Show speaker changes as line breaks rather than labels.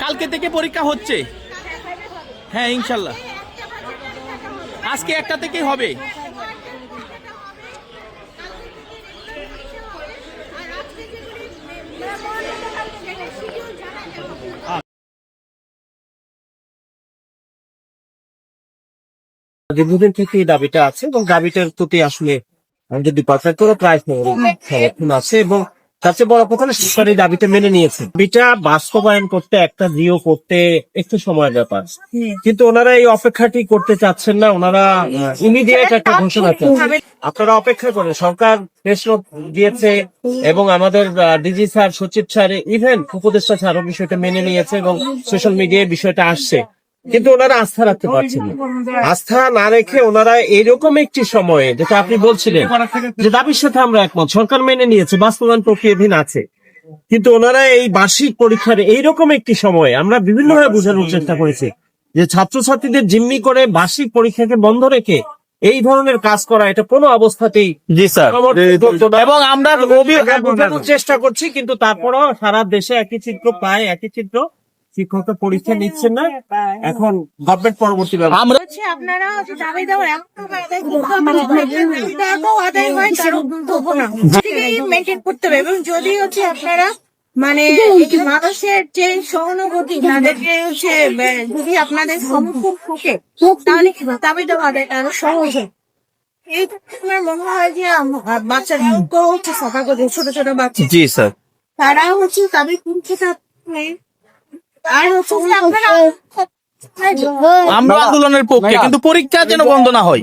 কালকে থেকে পরীক্ষা হচ্ছে? হ্যাঁ, হ্যাঁ ইনশাল্লাহ। আজকে একটা থেকেই হবে।
দীর্ঘদিন থেকে এই দাবিটা আছে এবং দাবিটার প্রতি আসলে আমাদের ডিপার্টমেন্টেরও প্রায় সমর্থন আছে এবং তার চেয়ে বড় কথা সরকার এই দাবিটা মেনে নিয়েছে। দাবিটা বাস্তবায়ন করতে একটা জিও করতে একটু সময় ব্যাপার। কিন্তু ওনারা এই অপেক্ষাটি করতে চাচ্ছেন না ওনারা ইমিডিয়েট একটা ঘোষণা চাচ্ছেন আপনারা অপেক্ষা করেন সরকার দিয়েছে এবং আমাদের ডিজি স্যার সচিব স্যার ইভেন উপদেষ্টা স্যারও বিষয়টা মেনে নিয়েছে এবং সোশ্যাল মিডিয়ায় বিষয়টা আসছে। কিন্তু ওনারা আস্থা রাখতে পারছেন আস্থা না রেখে ওনারা এরকম একটি সময়ে যেটা আপনি বলছিলেন যে দাবির সাথে আমরা একমত সরকার মেনে নিয়েছে বাস্তবায়ন প্রক্রিয়াধীন আছে। কিন্তু ওনারা এই বার্ষিক পরীক্ষার এইরকম একটি সময়ে আমরা বিভিন্নভাবে বোঝানোর চেষ্টা করেছি যে ছাত্রছাত্রীদের জিম্মি করে বার্ষিক পরীক্ষাকে বন্ধ রেখে এই ধরনের কাজ করা এটা কোনো অবস্থাতেই
জি স্যার। এবং আমরা
চেষ্টা করছি কিন্তু তারপরও সারা দেশে একই চিত্র প্রায় একই চিত্র শিক্ষকরা পরীক্ষা নিচ্ছেন না এখন গভর্নমেন্ট পরবর্তী
আমরা
হচ্ছে আপনারা দাবি হয় মেনটেন করতে হবে। এবং যদি হচ্ছে আপনারা মানে মানুষের যে সহানুভূতি তাদেরকে হচ্ছে যদি আপনাদের থাকে তাহলে দাবি দেওয়া আদায় আরও সহজ হয়। এই আমার মনে হয় যে বাচ্চারাও হচ্ছে ছোট ছোট বাচ্চা।
জি স্যার।
তারা হচ্ছে তাদের। পরীক্ষাটা
আমরা আন্দোলনের পক্ষে কিন্তু পরীক্ষা যেন বন্ধ না হয়।